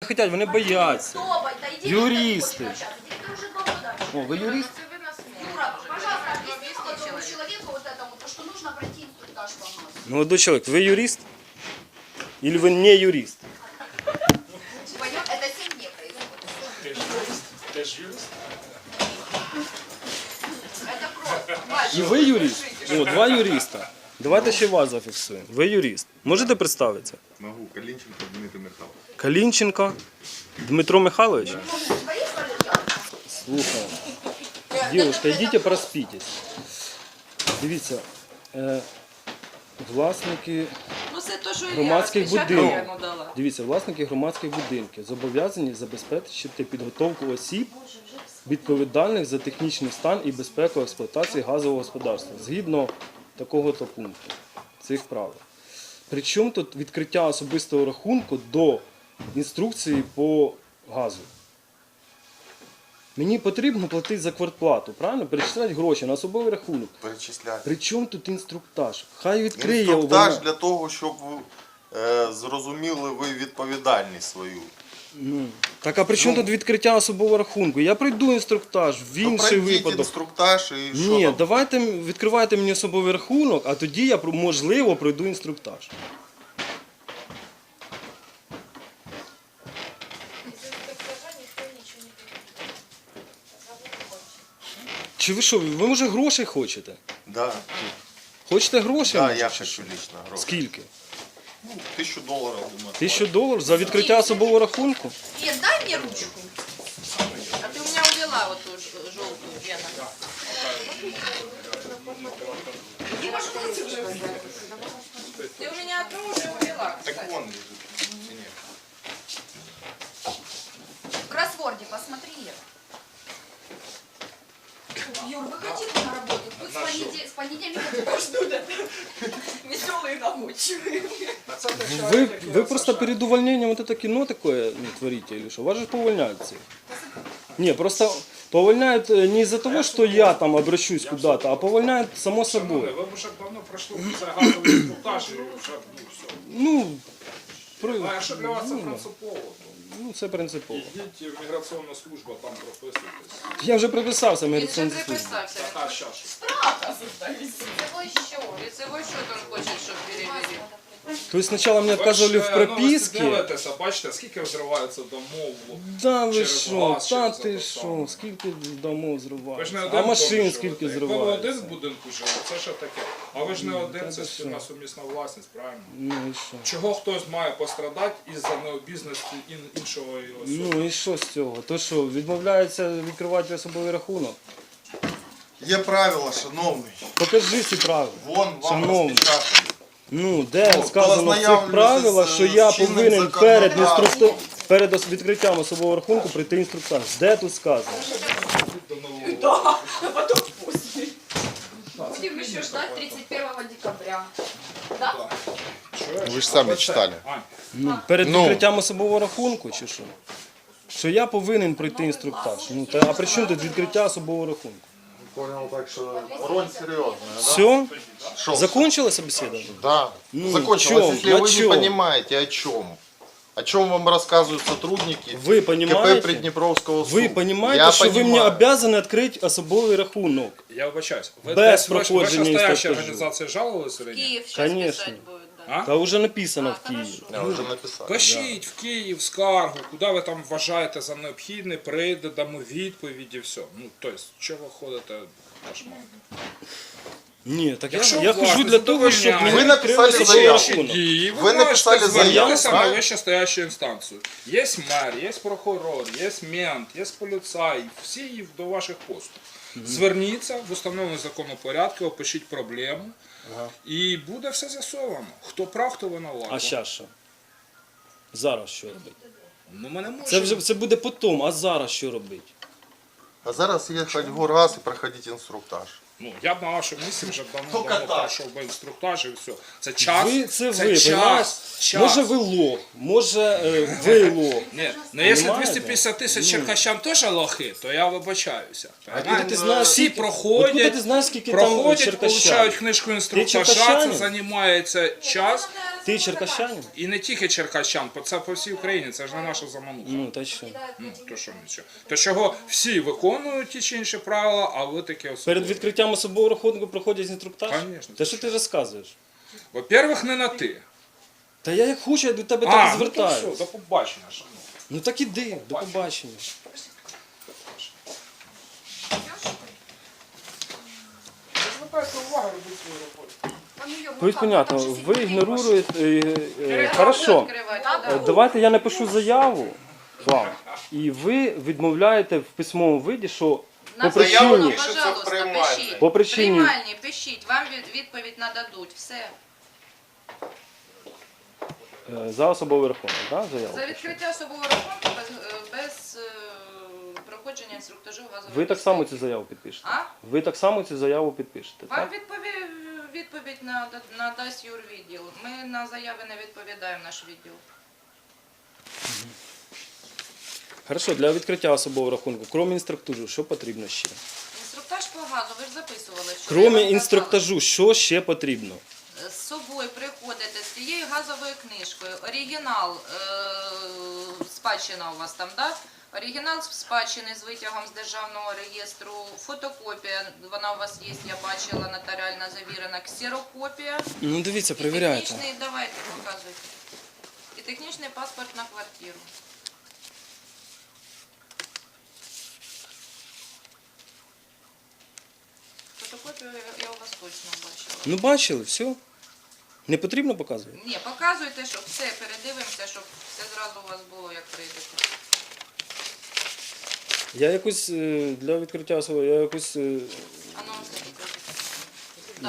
хотять, вони бояться. Тоба, да иди Юристы. Директор уже два года. О, ви юрист? Юра, пожалуйста, объясни молодому человеку вот этому, то, что нужно пройти инструктаж по МАЗу. Молодой чоловік, ви юрист? Или ви не юрист? Понял? Это семь дней происходит. Это просто. І ви юрист? О, два юриста. Давайте ще вас зафіксуємо. Ви юрист. Можете представитися? Могу. Калинченко Дмитрий Михайлович. Калінченко Дмитро Михайлович? Слухай. Дівчинка, йдіть проспітесь. Дивіться, е, власники Ну це то, що Громадських я спочатку будинків. йому дала. Дивіться, власники громадських будинків зобов'язані забезпечити підготовку осіб, відповідальних за технічний стан і безпеку експлуатації газового господарства згідно такого-то пункту цих правил. Причому тут відкриття особистого рахунку до інструкції по газу. Мені потрібно платити за квартплату, правильно? Перечисляти гроші на особовий рахунок. Перечисляти. При чому тут інструктаж? Хай відкриє Інструктаж для того, щоб е, зрозуміли ви відповідальність свою. Ну, так а при чому тут відкриття особового рахунку? Я пройду інструктаж в То інший пройдіть випадок. інструктаж і що Ні, там? давайте м- відкривайте мені особовий рахунок, а тоді я про- можливо пройду інструктаж. Чи ви що, ви може грошей хочете? Да, Хочете грошей? да, може, я чи хочу лично гроші. Скільки? Ну, тисячу доларів, думаю. Тисячу доларів за відкриття особового рахунку? Нет, дай мне ручку. А ти у мене увела оту ж- жовту Лена. Ти Ви, ви просто перед увольнением вот это кино такое ну, творите или что? Вас же повольняют всех. Не, просто повольняют э, не из-за того, что я там обращусь куда-то, а повольняют само собой. Ви б вже давно пройшли це газовий інструктаж і вже ну, все. Ну, про, А якщо для вас це принципово, то ну це принципово. йдіть в міграційну службу, там прописуйтесь. Я вже приписався в Він вже медицинську службу. приписався. Та чаша. Лицевой счет. Лицевой счет он хоче, щоб перевели. Тобто спочатку мені відказували в ну, ви прописці. дивитеся, бачите, скільки взривається домов. Да ви через що, газ, та через ти це що, саме. скільки домов Ви ж не зривається, один а машин скільки Якби ви один в зривається. будинку жили, це ще таке. А ви ж не один, це та спільна сумісна власність, правильно? Ну і що? Чого хтось має пострадати із-за необізності ін- іншого особи? Ну і що з цього? То що, відмовляється відкривати особовий рахунок? Є правила, шановний. Покажи ці правила. Вон вам Шановний. розпечатано. Ну, де Ну, сказано в цих правилах, з, що е, я чинним повинен перед, законодавством. інструкто... перед ос- відкриттям особового рахунку прийти інструктаж. Де тут сказано? Будем еще ждать 31 декабря. Да? Ви ж самі читали. Ну, перед Ну. відкриттям особового рахунку чи що? Що я повинен пройти інструктаж. Ну, та, а при чому тут відкриття особового рахунку? Понял, так що бронь серйозна, да? Все? Що? Закончилось собеседование? Да. Ну, Закончилось, чём? если На вы чём? не понимаете, о чем. О чем вам рассказывают сотрудники Вы КП понимаете? Приднепровского суда. Ви розумієте, Я що ви мені понимаю. обязаны відкрити особовий рахунок? я вибачаюсь. Ви Без десь ви ж- ви ж проходження настоящій інструктажу. організації жалувалися чи ні? Київ зараз Конечно. писати будуть. А? Та вже написано в Києві. Я уже написал. Пишіть в Київ скаргу, куди ви там вважаєте за необхідне, прийде, дамо відповідь і все. Ну, тобто, чого ви ходите кошмар? Ні, так я, Якщо я власне хожу для того, щоб задовольняє- Ви написали відкрили заяву. Дії, Ви написали можете заяву, звернутися на правильно? вищестоящу інстанцію. Є мер, є прокурор, є мент, є поліцай, всі до ваших постів. Зверніться в установлений законопорядку, опишіть проблему, і буде все з'ясовано. Хто прав, хто винуватий. А зараз що? Зараз що робити? Ну, ми не можемо. Це вже це буде потім, а зараз що робити? А зараз їхати в Горгаз і проходити інструктаж. Ну, я б на вашому місці вже давно давно пройшов би інструктаж і все. Це час. Ви це, це ви, час, час. Може ви лох, може е, ви лох. Ні, ну якщо 250 тисяч черкащан теж лохи, то я вибачаюся. Откуда ти знаєш, Всі скільки- проходять, откуда ти знаєш, скільки там проходять, черкащан? получають книжку інструктажа, це черкащанин? займається час. Ти черкащанин? І не тільки черкащан, по- це по всій Україні, це ж не наша замануха. Ну, та що? Ну, то що нічого. То чого всі виконують ті чи інші правила, а ви таке особливе. Перед відкриттям особового рахунку проходять інструктаж? Конечно. Та що ти розказуєш? Во-первых, не на ти. Та я як хочу, я до тебе А, так ну то звертаюсь. все, до побачення, шановні. Ну так іди, до побачення. Звертайте увагу, робіть свою роботу. Понятно, ви ігноруєте. е, е, Хорошо. Е. Давайте я напишу заяву вам, і ви відмовляєте в письмовому виді, що по На Заяву причині. Пишеться в Пожалуйста, приймальні. пишіть. По причині- Приймальні, пишіть, вам від- відповідь нададуть. Все. е, за особовий рахунок, да, заяву? За відкриття особового рахунку без, е, без е, проходження інструктажу газової Ви так само цю заяву підпишете. А? Ви так само цю заяву підпишете, Вам так? відпові... відповідь нада- надасть юрвідділ. Ми на заяви не відповідаємо наш відділ. Хорошо, для відкриття особового рахунку, крім інструктажу, що потрібно ще? Інструктаж по газу, ви ж записували. що я Крім інструктажу, що ще потрібно? З собою приходите з цією газовою книжкою. Оригінал е- спадщина у вас там, да? Оригінал спадщини з витягом з державного реєстру, фотокопія, вона у вас є, я бачила, нотаріально завірена, ксерокопія. Ну дивіться, І перевіряйте. технічний, давайте показуйте. І технічний паспорт на квартиру. Фотокопію я- я у вас точно бачила. Ну бачили, все. Не потрібно показувати? Ні, показуйте, щоб все передивимося, щоб все зразу у вас було, як прийдете. Я якось е, для відкриття особи, я якось. е, А ну,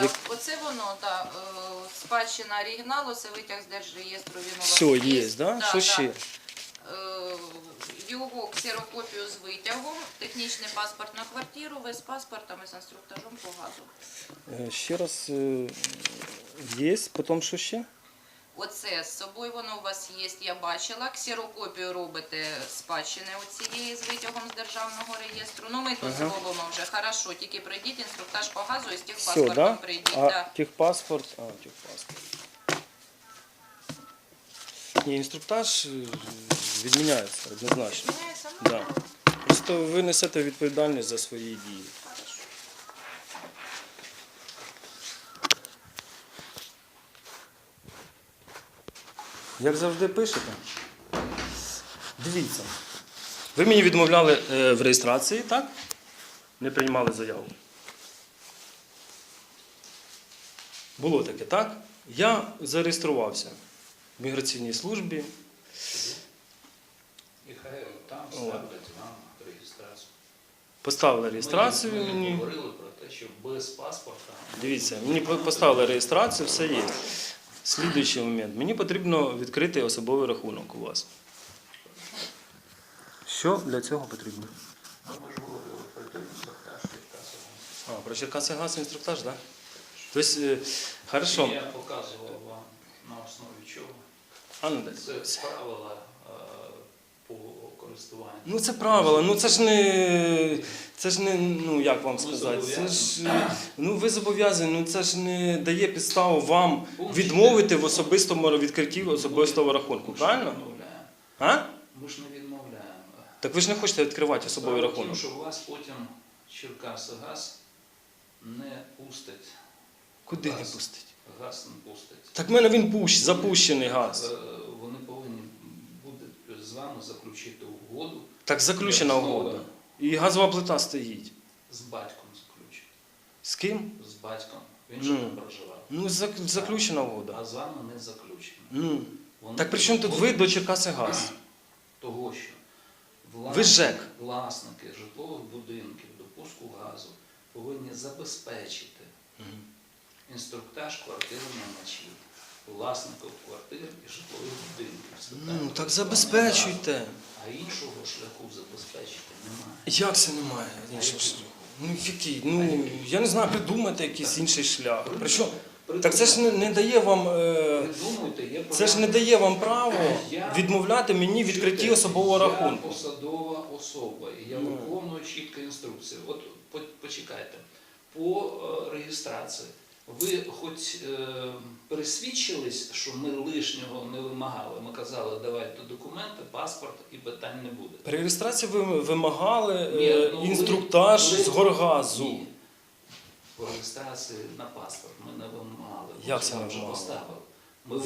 так, оце воно, так, спадщина оригіналу, це витяг з держреєстру, він у Все, є, да? Що ще? Е, ксерокопію з витягом, технічний паспорт на квартиру, ви з паспортом і з інструктажом по газу. Е, Ще раз е, є, потім що ще? Оце з собою воно у вас є, я бачила. Ксерокопію робите спадщини оцієї з витягом з державного реєстру. Ну ми тут Ага. зробимо вже хорошо, тільки прийдіть інструктаж по газу і з тих Все, паспортом да? прийдіть. А да. техпаспорт. А, техпаспорт. Ні, інструктаж е, відміняється однозначно. Ну, Да. Просто ви несете відповідальність за свої дії. Як завжди пишете? Дивіться. Ви мені відмовляли е, в реєстрації, так? Не приймали заяву. Було таке, так? Я зареєструвався в міграційній службі. Реєстрацію. Поставили реєстрацію Ми мені. говорили про те, що без паспорта Дивіться, мені поставили реєстрацію, все є. Слідуючий момент. Мені потрібно відкрити особовий рахунок у вас. Що для цього потрібно? ми ж говорили про інструктаж А, про Черкаси газ інструктаж, так? Да? Тобто, е, хорошо. Я показував вам на основі чого. А ну. Це правила користуванню. Ну це правило, ну це ж не. Це ж не, ну як вам сказати, це ж. е, Ну ви зобов'язані, ну це ж не дає підставу вам відмовити в особистому відкритті особистого рахунку, правильно? А? Ми ж не відмовляємо. Так ви ж не хочете відкривати особовий рахунок. тім, що вас потім Черкасигаз не пустить. Куди не пустить? Газ не пустить. Так в мене він пущ, запущений газ. Е, Вони повинні будуть з вами заключити угоду Так заключена угода. І газова плита стоїть. з батьком заключити. З ким? З батьком. Він Ну. не проживав. Ну, зак- заключена угода. А з вами не заключено. Ну. Вони Так при чому тут ви до Черкаси газ? Того, що Ви ЖЕК. власники житлових будинків до пуску газу повинні забезпечити інструктаж квартири наймачів, власників квартир і житлових будинків. Ну, так забезпечуйте. А іншого шляху забезпечити немає. Як це немає іншого шляху? Ну який? Ну я не знаю, придумайте якийсь інший шлях. Причому так це ж не, не дає вам. Е, Придумуйте, є це ж не порядок. дає вам право Я- відмовляти мені в відкритті Чуєте, особового Я рахунку. посадова особа, і я Ну. виконую чітко інструкції. От по- почекайте, по е, реєстрації. Ви хоч е, пересвідчились, що ми лишнього не вимагали. Ми казали, давайте документи, паспорт і питань не буде. При реєстрації ви вимагали Ні, е, ну, ви- інструктаж ви- з горгазу. Ні. По реєстрації на паспорт ми не вимагали. Як це не вже вимагали? поставили. Ми